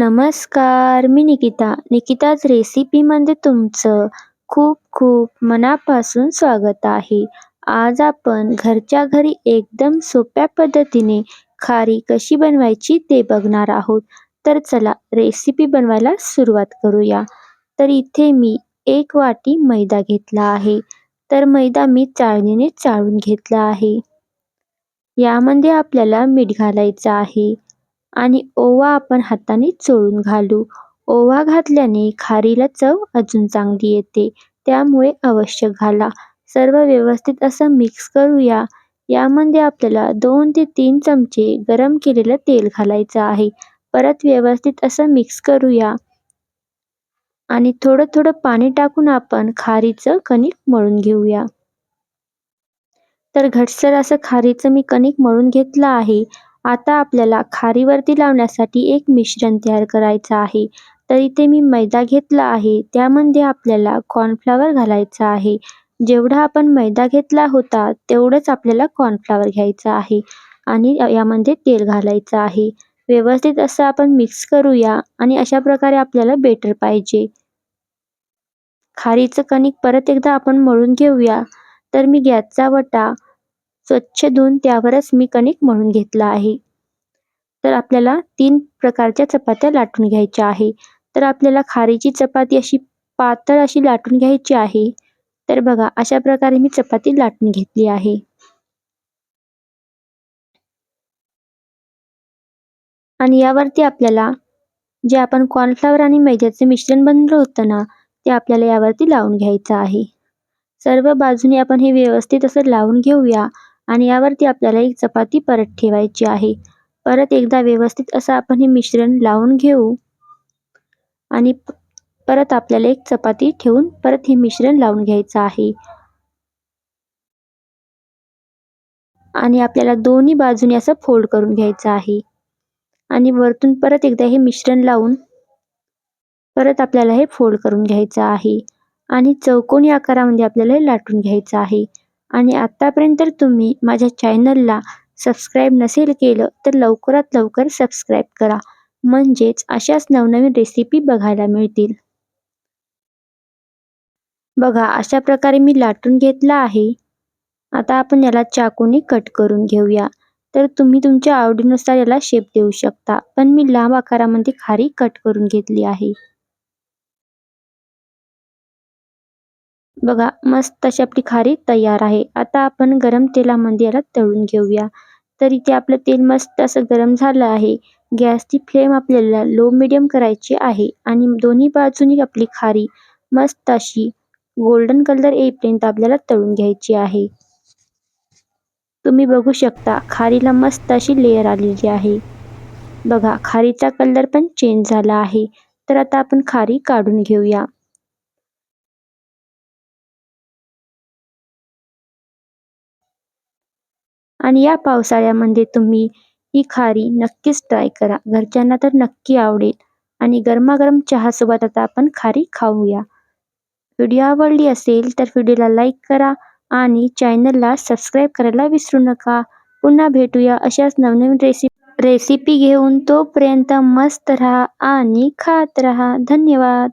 नमस्कार मी निकिता. निकिताज रेसिपीमध्ये तुमचं खूप खूप मनापासून स्वागत आहे. आज आपण घरच्या घरी एकदम सोप्या पद्धतीने खारी कशी बनवायची ते बघणार आहोत. तर चला रेसिपी बनवायला सुरुवात करूया. तर इथे मी एक वाटी मैदा घेतला आहे. तर मैदा मी चाळणीने चाळून घेतला आहे. यामध्ये आपल्याला मीठ घालायचं आहे. आणि ओवा आपण हाताने चोळून घालू. ओवा घातल्याने खारीला चव अजून चांगली येते. त्यामुळे अवश्य घाला. सर्व व्यवस्थित असं मिक्स करूया. यामध्ये आपल्याला दोन ते तीन चमचे गरम केलेलं तेल घालायचं आहे. परत व्यवस्थित असं मिक्स करूया. आणि थोडं थोडं पाणी टाकून आपण खारीचं कणिक मळून घेऊया. तर घटसर असं खारीचं मी कणिक मळून घेतलं आहे. आता आपल्याला खारीवरती लावण्यासाठी एक मिश्रण तयार करायचं आहे. तर इथे मी मैदा घेतला आहे. त्यामध्ये आपल्याला कॉर्नफ्लॉवर घालायचं आहे. जेवढा आपण मैदा घेतला होता तेवढंच आपल्याला कॉर्नफ्लॉवर घ्यायचं आहे आणि यामध्ये तेल घालायचं आहे. व्यवस्थित असं आपण मिक्स करूया आणि अशा प्रकारे आपल्याला बेटर पाहिजे. खारीचं कणिक परत एकदा आपण मळून घेऊया. तर मी गॅसचा वटा स्वच्छ धुवून त्यावरच मी कणिक मळून घेतला आहे. तर आपल्याला तीन प्रकारच्या चपात्या लाटून घ्यायच्या आहे. तर आपल्याला खारीची चपाती अशी पातळ अशी लाटून घ्यायची आहे. तर बघा अशा प्रकारे मी चपाती लाटून घेतली आहे. आणि यावरती आपल्याला जे आपण कॉर्नफ्लॉवर आणि मैद्याचे मिश्रण बनलं होतं ना ते आपल्याला यावरती लावून घ्यायचं आहे. सर्व बाजूने आपण हे व्यवस्थित असं लावून घेऊया. आणि यावरती आपल्याला एक चपाती परत ठेवायची आहे. परत एकदा व्यवस्थित असं आपण हे मिश्रण लावून घेऊ. आणि परत आपल्याला एक चपाती ठेवून परत हे मिश्रण लावून घ्यायचं आहे. आणि आपल्याला दोन्ही बाजूने असं फोल्ड करून घ्यायचं आहे. आणि वरतून परत एकदा हे मिश्रण लावून परत आपल्याला हे फोल्ड करून घ्यायचं आहे. आणि चौकोनी आकारामध्ये आपल्याला हे लाटून घ्यायचं आहे. आणि आत्तापर्यंत तुम्ही माझ्या चॅनलला सबस्क्राईब नसेल केलं तर लवकरात लवकर सबस्क्राईब करा. म्हणजेच अशाच नवनवीन रेसिपी बघायला मिळतील. बघा अशा प्रकारे मी लाटून घेतला आहे. आता आपण याला चाकूने कट करून घेऊया. तर तुम्ही तुमच्या आवडीनुसार याला शेप देऊ शकता. पण मी लांब आकारामध्ये खारी कट करून घेतली आहे. बघा मस्त अशी आपली खारी तयार आहे. आता आपण गरम तेलामध्ये याला तळून घेऊया. तर इथे आपलं तेल मस्त असं गरम झालं आहे. गॅसची फ्लेम आपल्याला लो मिडियम करायची आहे. आणि दोन्ही बाजूनी आपली खारी मस्त अशी गोल्डन कलर येईपर्यंत आपल्याला तळून घ्यायची आहे. तुम्ही बघू शकता खारीला मस्त अशी लेअर आलेली आहे. बघा खारीचा कलर पण चेंज झाला आहे. तर आता आपण खारी काढून घेऊया. आणि या पावसाळ्यामध्ये तुम्ही ही खारी नक्कीच ट्राय करा. घरच्यांना तर नक्की आवडेल. आणि गरमागरम चहासोबत आता आपण खारी खाऊया. व्हिडिओ आवडली असेल तर व्हिडिओला लाईक करा आणि चॅनलला सबस्क्राईब करायला विसरू नका. पुन्हा भेटूया अशाच नवनवीन रेसिपी रेसिपी घेऊन तोपर्यंत मस्त राहा आणि खात राहा. धन्यवाद.